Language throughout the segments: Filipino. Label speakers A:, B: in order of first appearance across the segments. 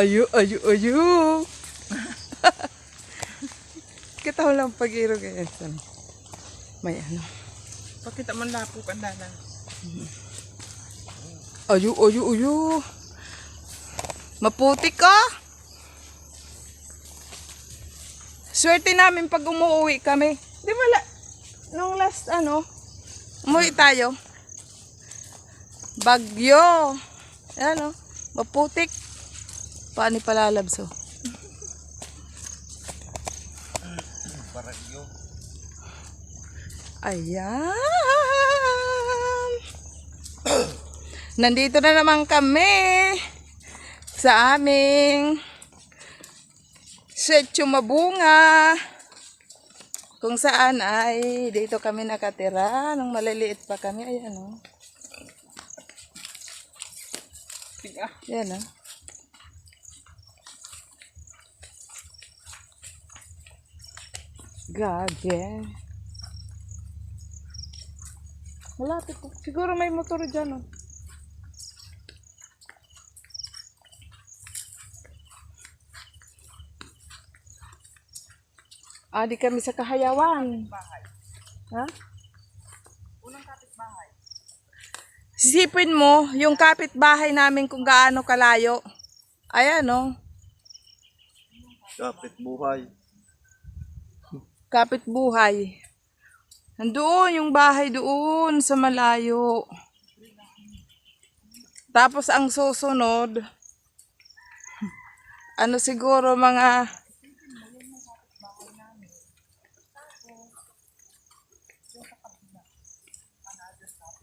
A: Ayo, ayo, ayo. Kataw lang pag-iro guys. Ano? May ano.
B: Pakita man lapo ka danan.
A: Ayo, ayo, ayo. Maputi ka. Swerte namin pag umuwi kami. Di ba la, nung last ano, umuwi tayo. Bagyo. Ayan o, maputik. Paano palalabso?
C: Barangyo.
A: Ayan. Nandito na naman kami sa aming Setyo Mabunga. Kung saan ay dito kami nakatira nung maliliit pa kami. Ayan o.
B: Tiga.
A: Ayan o. Gage. Malapit po. Siguro may motor dyan oh. Ah, di kami sa kahayawan. Ha?
B: Unang kapitbahay.
A: Sisipin mo yung kapitbahay namin kung gaano kalayo. Ayan oh.
C: Kapit buhay.
A: Kapitbuhay. Nandoon yung bahay doon sa malayo. Tapos ang susunod, ano siguro mga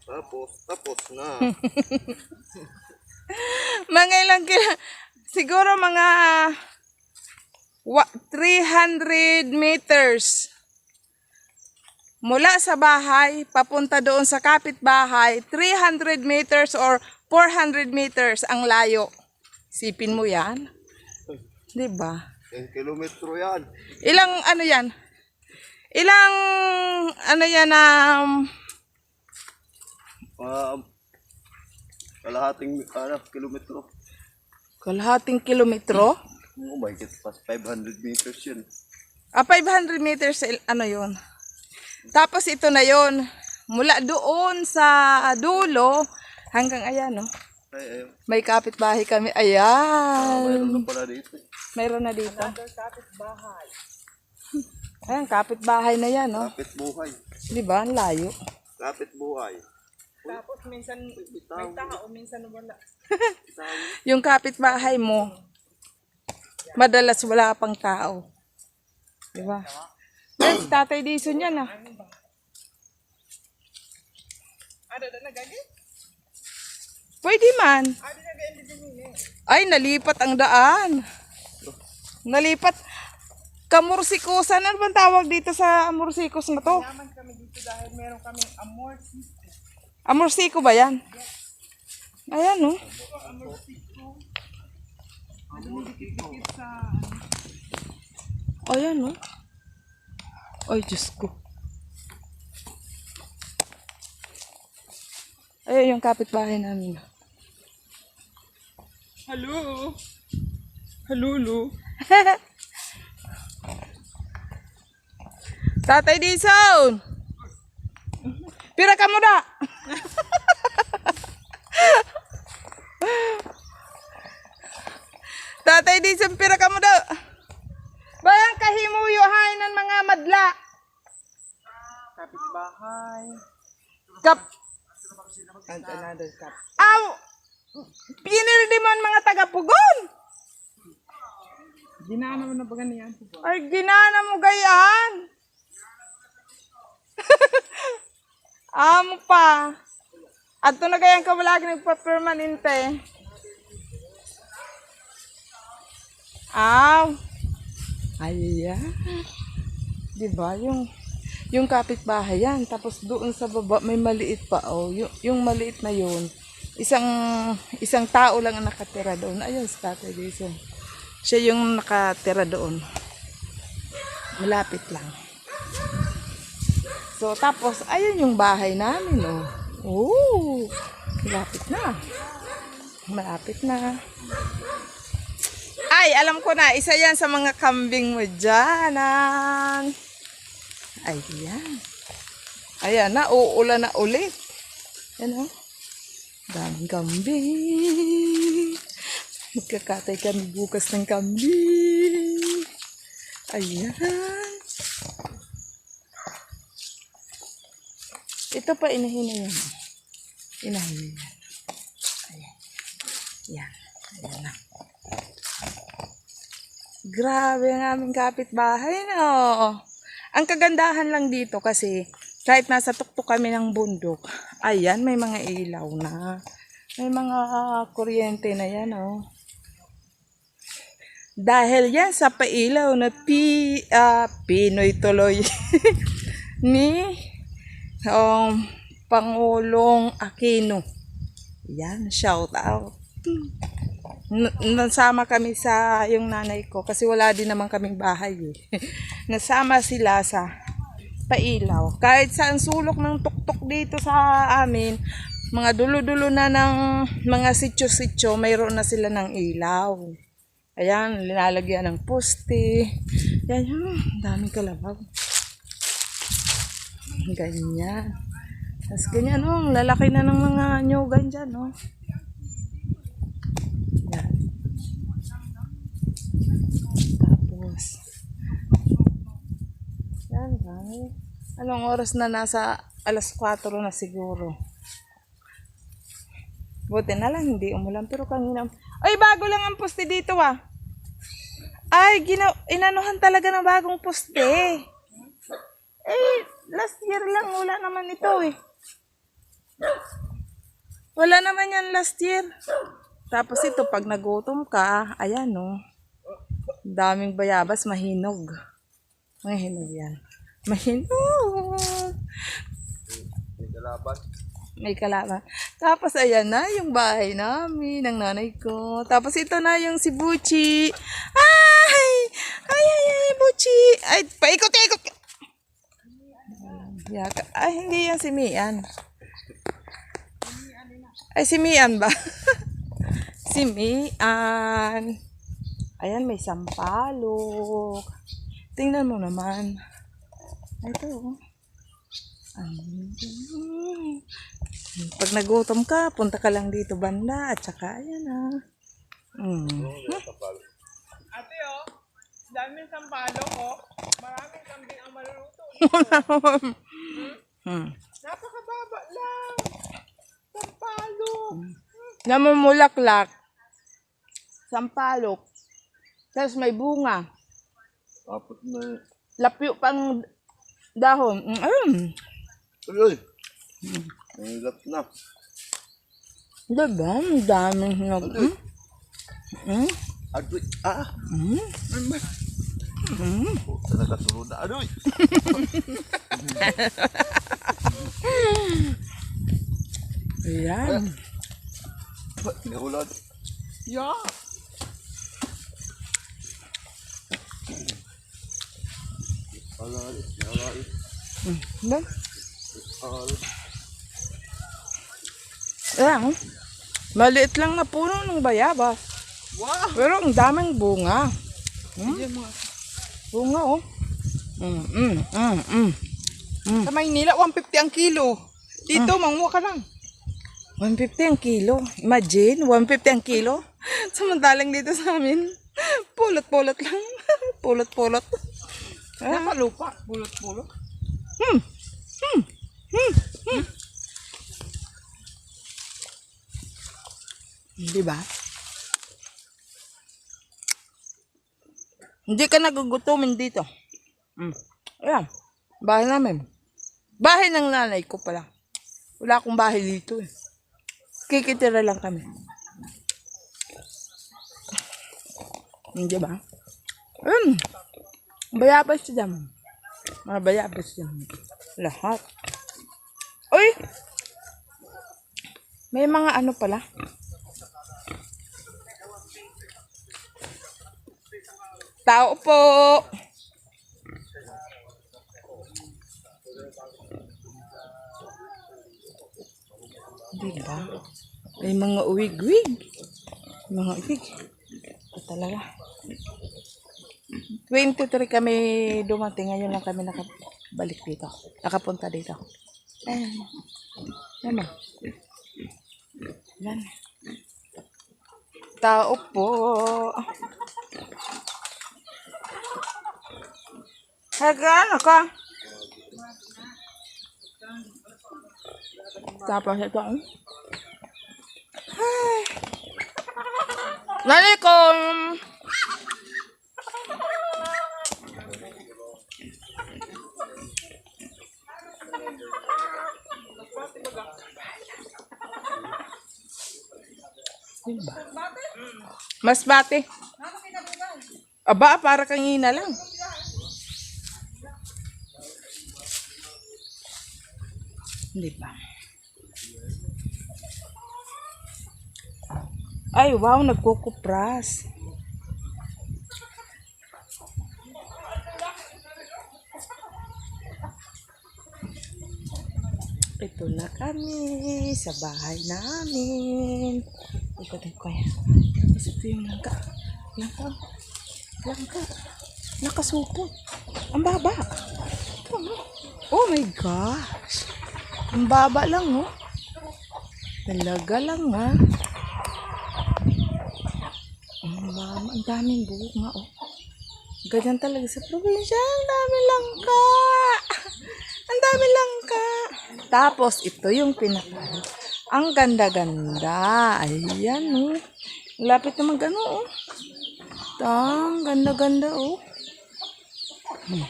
C: Tapos, tapos na.
A: mga ilang kila, siguro mga 300 meters. Mula sa bahay papunta doon sa kapitbahay 300 meters or 400 meters ang layo. Sipin mo yan. 'di ba?
C: 10 kilometro yan.
A: ilang ano yan? Ilang ano yan um,
C: Um, kalahating ano, kilometro.
A: kalahating kilometro
C: Oh my God, pas 500 meters yun.
A: Ah, 500 meters, ano yun. Tapos ito na yun. Mula doon sa dulo, hanggang ayan, no?
C: Ay, ay,
A: May kapitbahay kami.
C: ah,
A: Ayan.
C: mayroon na pala dito.
A: Mayroon na dito.
B: Kapitbahay.
A: Ayan, kapitbahay na yan, no?
C: Kapit buhay.
A: Di ba? Ang layo.
C: Kapit buhay.
B: Tapos minsan may tao, minsan wala.
A: Yung kapitbahay mo, madalas wala pang tao. Di ba? Yes, Tatay Dison yan, ah.
B: Ada na nagagi?
A: Pwede man. Ay, nalipat ang daan. Nalipat. Kamursikusan. Ano bang tawag dito sa amursikos na to?
B: Naman kami dito dahil meron kaming amor system.
A: Amursiko ba yan? Ayan, no?
B: Sa
A: Ayan, no? Ay, Diyos ko. Ayan yung kapitbahay namin.
B: Hello. Halulu.
A: Tatay Dison! Pira ka mo da! Tatay Dison, pira ka mo da! Bayang kahimuyo hay ng mga madla.
B: Kapitbahay.
A: Kap...
B: And another cup.
A: Aw! Pinirdi mo ang mga taga-pugon!
B: Ginana mo na ba ganyan?
A: Ay, ginana mo gayaan! Amo pa. At na gayang ka wala nagpa-permanente. Aw. Ayan. Diba? Yung, yung kapitbahay yan. Tapos doon sa baba may maliit pa. Oh. Yung, yung maliit na yun. Isang, isang tao lang ang nakatira doon. Ayun, si Tatay Jason. Siya yung nakatira doon. Malapit lang. So, tapos, ayun yung bahay namin, oh. Oo, malapit na. Malapit na. Ay, alam ko na. Isa yan sa mga kambing mo dyanan. Ayan. Ayan na, uulan na ulit. Yan o. Daming kambing. Magkakatay kami bukas ng kambing. Ayan. Ito pa, inahin na yan. Inahin na yan. Ayan. Yan. Ayan na. Grabe ang aming kapitbahay, no? Ang kagandahan lang dito kasi kahit nasa tuktok kami ng bundok, ayan, may mga ilaw na. May mga kuryente na yan, oh. Dahil yan sa pailaw na pi, ah, Pinoy tuloy ni um, Pangulong Aquino. Yan, shout out. Nasama kami sa yung nanay ko kasi wala din naman kaming bahay eh. Nasama sila sa pailaw. Kahit saan sulok ng tuktok dito sa amin, mga dulo-dulo na ng mga sityo-sityo, mayroon na sila ng ilaw. Ayan, linalagyan ng poste. Yan, hmm, daming kalabaw. Ganyan. Tapos ganyan, oh, lalaki na ng mga nyugan dyan, oh. Yan. Tapos, yan, dami. Anong oras na nasa alas 4 na siguro. Buti na lang, hindi umulan. Pero kanina, ay, bago lang ang poste dito, ah. Ay, gina inanuhan talaga ng bagong poste. Eh, last year lang, wala naman ito, eh. Wala naman yan last year. Tapos ito, pag nagutom ka, ayan no. Daming bayabas, mahinog. Mahinog yan. Mahinog.
C: May kalaban.
A: May kalaban. Tapos ayan na yung bahay namin, ng nanay ko. Tapos ito na yung si Buchi. Ay! Ay, ay, ay, Buchi! Ay, paikot-ikot. Ay, hindi yan si Mian. Ay, si Mian ba? si Mian. Ayan, may sampalok. Tingnan mo naman. Ito, oh. Ayun. Pag nagutom ka, punta ka lang dito banda at saka ayan ah. Mm.
B: Ate oh, daming sampalok oh. Maraming kambing ang maluluto.
A: Hmm.
B: Napakababa lang. Sampalok.
A: Namumulaklak. Sampalok. Tapos may bunga.
C: Na eh.
A: Lapyo pang dahon. Mm.
C: Uy! Ang hirap na.
A: Diba? Ang daming hinog. Mm. Mm.
C: Adoy! Ah!
A: Mm.
C: Mm. Puta na kasunod na. Adoy!
A: Ayan.
C: Ba't Kinaulan. Alalit.
A: Ayan. oh. Maliit lang na puno ng bayabas.
B: Wow.
A: Pero ang daming bunga. Hmm? Bunga oh. Mm, mm, mm, mm.
B: Sa Maynila, 150 ang kilo. Dito, manguha ka lang.
A: 150 ang kilo. Imagine, 150 ang kilo. Samantalang dito sa amin, pulot-pulot lang. pulot-pulot.
B: Nakalupa. Bulot-bulot.
A: hmm. Hmm. Hmm. Hmm. Di ba? Hindi ka nagugutumin dito. Hmm. Ayan. Bahay namin. Bahay ng nanay ko pala. Wala akong bahay dito eh. Kikitira lang kami. Hindi ba? Um, bayabas dyan. Mga bayabas dyan. Lahat. Uy! May mga ano pala. Tao po! Diba? May mga uwig-wig. Mga uwig. Ito talaga. 23 kami dumating. Ngayon lang kami nakabalik dito. Nakapunta dito. Ayan. Ayan. Yan. Tao po. Haga, ano ka? Tapos ito. oh. Ay. Nalikom! Yun ba? Mas bate. Aba, para kangina lang. Hindi ba? Ay, wow, nagkukupras. Ito na kami sa bahay namin. Ikutin ko yan. Tapos ito yung langka. Langka. Langka. Nakasupot. Ang baba. Ito, oh. oh my gosh. Ang baba lang, oh. Talaga lang, ha. Ang mama, ang daming bunga, oh. Ganyan talaga sa probinsya. Ang dami langka. Ang dami langka. Tapos, ito yung pinaka. Ang ganda-ganda. Ayan, oh. Lapit na mag ano, oh. Tang, ganda-ganda, oh. Hmm.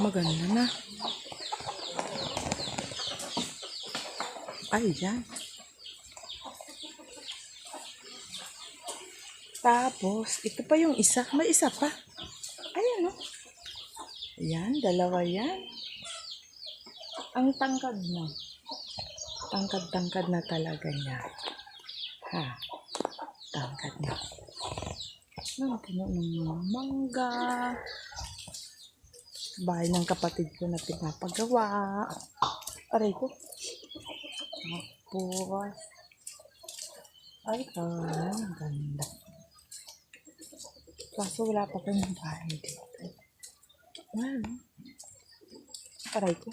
A: Maganda na. Ayan. Tapos, ito pa yung isa. May isa pa. Ayan, oh. Ayan, dalawa yan. Ang tangkad na. Tangkad-tangkad na talaga niya. Ha? Tangkad na. Nang puno ng mangga. Bahay ng kapatid ko na pinapagawa. Aray ko. Tapos. Ay, ah, ang ganda. Kaso wala pa kayong bahay dito. Ano? Aray ko.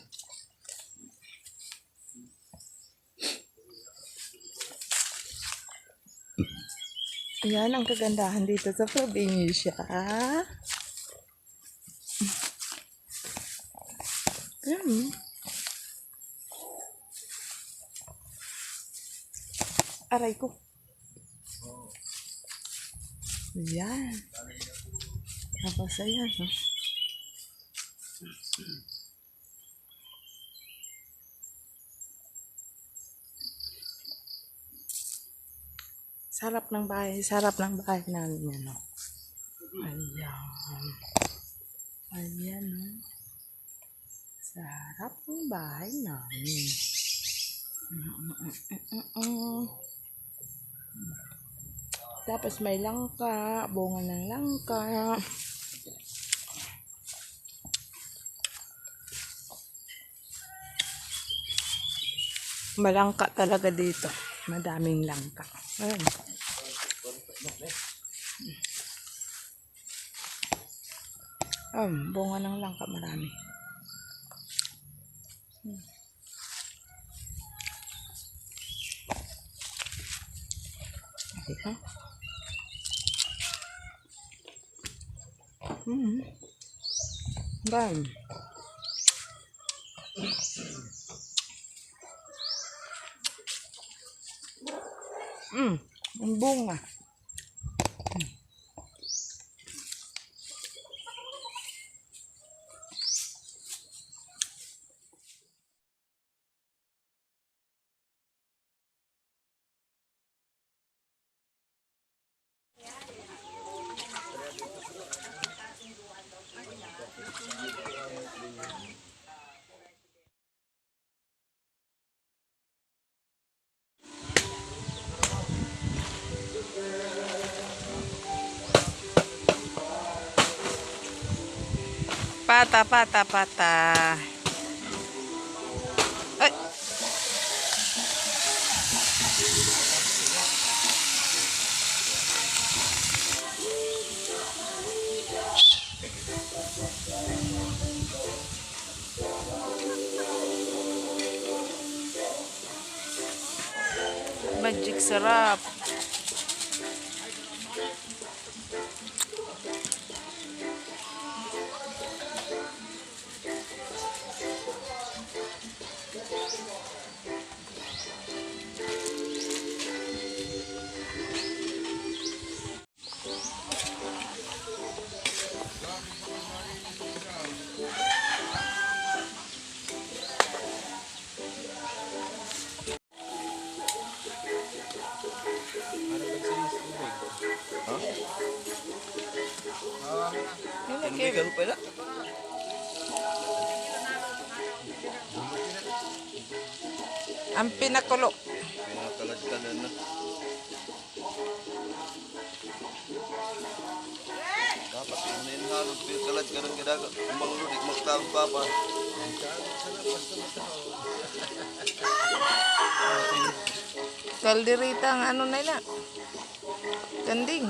A: Ayan ang kagandahan dito sa probinsya. Ayan. Aray ko. Ayan. Tapos ayan. Oh. Sarap ng bahay. Sarap ng bahay namin yan. Ayan. Ayan. Oh. Sarap ng bahay namin. Tapos may langka, bunga ng langka. Malangka talaga dito. Madaming langka. Ayan. Um, bunga ng langka marami. Diba? Mm. Bam. Mm. Ang bunga.
C: patah patah
A: patah pinakulo.
C: Pinakaladkanan na. Dapat ano yung halog, pinakaladkanan ka dagat. Umang ludik, magtawag pa pa.
A: Kalderita ang ano nila. Kanding.